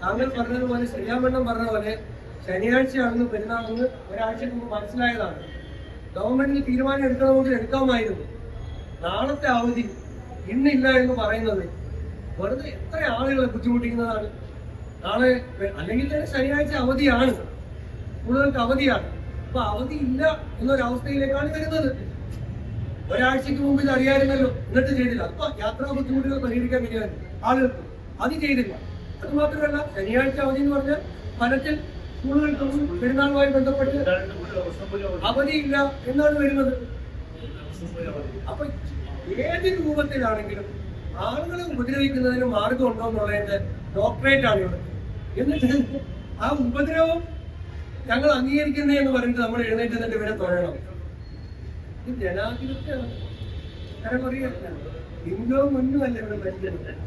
താങ്കൾ പറഞ്ഞതുപോലെ ശ്രീരാമണ്ണം പറഞ്ഞ പോലെ ശനിയാഴ്ചയാണെന്ന് പെരുന്നാളെന്ന് ഒരാഴ്ച മുമ്പ് മനസ്സിലായതാണ്. ഗവൺമെന്റിന് തീരുമാനം എടുക്കണമെങ്കിൽ എടുക്കാമായിരുന്നു. നാളത്തെ അവധി ഇന്നില്ല എന്ന് പറയുന്നത് വെറുതെ എത്ര ആളുകളെ ബുദ്ധിമുട്ടിക്കുന്നതാണ്. നാളെ അല്ലെങ്കിൽ തന്നെ ശനിയാഴ്ച അവധിയാണ്. സ്കൂളുകൾക്ക് അവധിയാണ്. അപ്പൊ അവധി ഇല്ല എന്നൊരവസ്ഥയിലേക്കാണ് വരുന്നത്. ഒരാഴ്ചക്ക് മുമ്പ് ഇത് അറിയാമായിരുന്നല്ലോ. എന്നിട്ട് ചെയ്തില്ല. അപ്പൊ യാത്രാ ബുദ്ധിമുട്ടുകൾ പരിഹരിക്കാൻ കഴിയായിരുന്നു ആളുകൾക്ക് അത് ചെയ്തില്ല. അത് മാത്രമല്ല ശനിയാഴ്ച അവധി എന്ന് പറഞ്ഞാൽ ഫലത്തിൽ സ്കൂളുകൾക്കും പെരുന്നാളുമായി ബന്ധപ്പെട്ട് അവധിയില്ല എന്നാണ് വരുന്നത്. അപ്പൊ ഏത് രൂപത്തിലാണെങ്കിലും ആളുകളെ ഉപദ്രവിക്കുന്നതിന് മാർഗം ഉണ്ടോ എന്നുള്ളതിന്റെ ഡോക്ടറേറ്റ് ആണ് ഇവിടെ. എന്നിട്ട് ആ ഉപദ്രവം ഞങ്ങൾ അംഗീകരിക്കുന്നേ എന്ന് പറഞ്ഞിട്ട് നമ്മൾ എഴുന്നേറ്റ് തന്നെ ഇവരെ തൊഴണം. ഇത് ജനാധിപത്യമാണ് കാരണം അറിയാം ഇന്നോ മുന്നുമല്ല ഇവിടെ ഭരിക്കുന്നത്